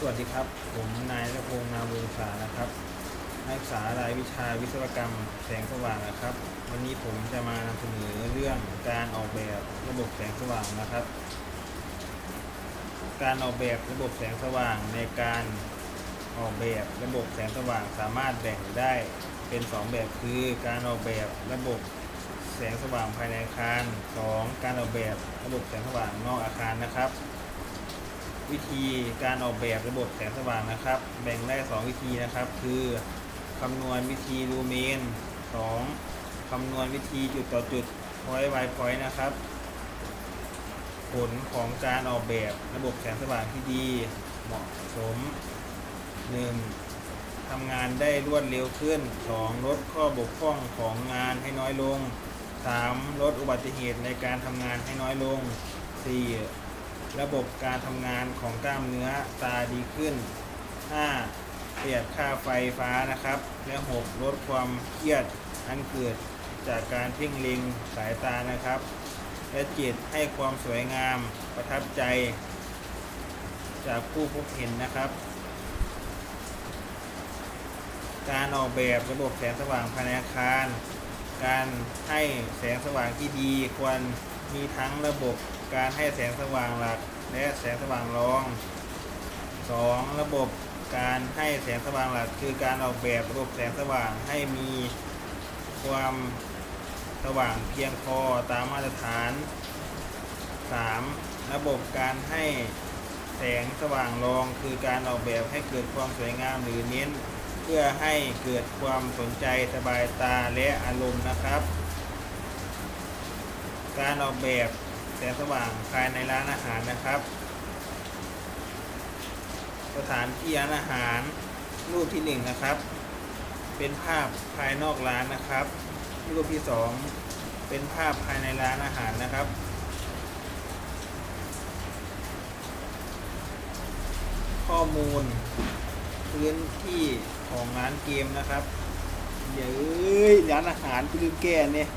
สวัสดีครับ ผมนายรัพงษ์นามวงศานะครับนักศึกษารายวิชาวิศวกรรมแสงสว่างนะครับ วันนี้ผมจะมานำเสนอเรื่องการออกแบบระบบแสงสว่างนะครับ การออกแบบระบบแสงสว่างในการออกแบบระบบแสงสว่างสามารถแบ่งได้เป็น 2 แบบคือการออกแบบระบบแสงสว่างภายในอาคาร 2. การออกแบบระบบแสงสว่างนอกอาคารนะครับ วิธีการออกแบบระบบแสงสว่างนะครับ แบ่งได้ 2 วิธีนะครับ คือคำนวณวิธีลูเมน 2. คำนวณวิธีจุดต่อจุด point by point นะครับ ผลของการออกแบบระบบแสงสว่างที่ดี เหมาะสม 1. ทำงานได้รวดเร็วขึ้น 2. ลดข้อบกพร่องของงานให้น้อยลง 3. ลดอุบัติเหตุในการทำงานให้น้อยลง 4. ระบบการทำงานของกล้ามเนื้อตาดีขึ้น 5. ประหยัดค่าไฟฟ้านะครับ และ 6. ลดความเครียดอันเกิดจากการเพ่งเล็งสายตานะครับ และเจ็ดให้ความสวยงามประทับใจ จากผู้พบเห็นนะครับ การออกแบบระบบแสงสว่างภายในอาคาร การให้แสงสว่างที่ดีควร มีทั้งระบบการให้แสงสว่างหลักและแสงสว่างรอง 2. ระบบการให้แสงสว่างหลักคือการออกแบบระบบแสงสว่างให้มีความสว่างเพียงพอตามมาตรฐาน 3. ระบบการให้แสงสว่างรองคือการออกแบบให้เกิดความสวยงามหรือเน้น เพื่อให้เกิดความสนใจสบายตาและอารมณ์นะครับ การออกแบบแสงสว่างภายในร้านอาหารนะครับ สถานที่ร้านอาหารรูปที่หนึ่งนะครับ เป็นภาพภายนอกร้านนะครับ รูปที่สองเป็นภาพภายในร้านอาหารนะครับข้อมูลพื้นที่ของร้านเกมนะครับ เดี๋ยวเอ้ยร้านอาหารไปลืมแก้เนี่ย